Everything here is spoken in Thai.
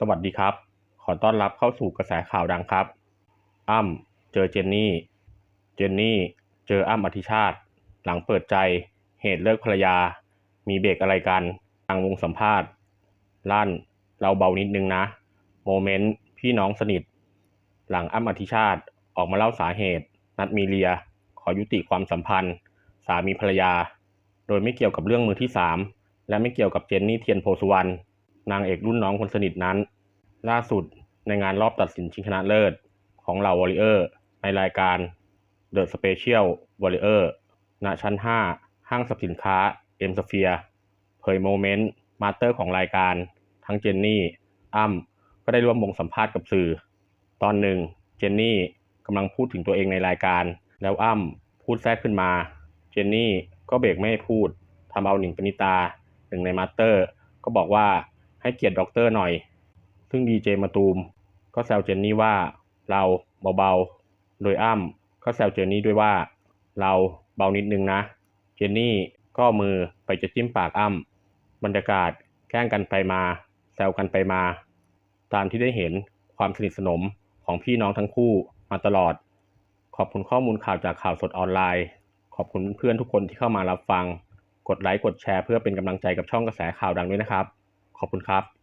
สวัสดีครับ ขอต้อนรับเข้าสู่กระแสข่าวดังครับ อ้ำเจอเจนนี่ เจนนี่ เจออ้ำอธิชาติ หลังเปิดใจ เหตุเลิกภรรยา มีเบรกอะไรกันทางวงสัมภาษณ์ ลั่น เราเบานิดนึงนะ โมเมนต์ พี่น้องสนิท หลังอ้ำอธิชาติ ออกมาเล่าสาเหตุ นัดมีเลีย ขอยุติความสัมพันธ์ สามีภรรยา โดยไม่เกี่ยวกับเรื่องมือที่สามและไม่เกี่ยวกับเจนนี่เทียนโพสุวรรณ นางเอกรุ่นน้องคนสนิทนั้น ล่าสุดในงานรอบตัดสินชิงชนะเลิศของเหล่าวอริเออร์ในรายการ The Special Warrior ณชั้น 5 ห้างสรรพสินค้าเอ็มสเฟียเผยโมเมนต์มาสเตอร์ของรายการ ทั้งเจนนี่ อ้ำก็ได้ร่วมวงสัมภาษณ์กับสื่อ ตอนหนึ่งเจนนี่กำลังพูดถึงตัวเองในรายการ แล้วอ้ำพูดแทรกขึ้นมา เจนนี่ก็เบรกไม่ให้พูดทำเอาหนิงปณิตาหนึ่งในมาสเตอร์ ก็บอกว่า ให้เกียรติด็อกเตอร์หน่อย ซึ่งดีเจมาตูม ก็แซวเจนนี่ว่าเราเบาๆ โดยอ้ำก็แซวเจนนี่ด้วยว่า เราเบานิดนึงนะ เจนนี่ก็มือไปจะจิ้มปากอ้ำบรรยากาศแกล้งกันไปมา แซวกันไปมา ตามที่ได้เห็นความสนิทสนมของพี่น้องทั้งคู่มาตลอด ขอบคุณข้อมูลข่าวจากข่าวสดออนไลน์ ขอบคุณเพื่อนทุกคนที่เข้ามารับฟัง กดไลค์กดแชร์เพื่อเป็นกำลังใจกับช่องกระแสข่าวดังด้วยนะครับ ขอบคุณครับ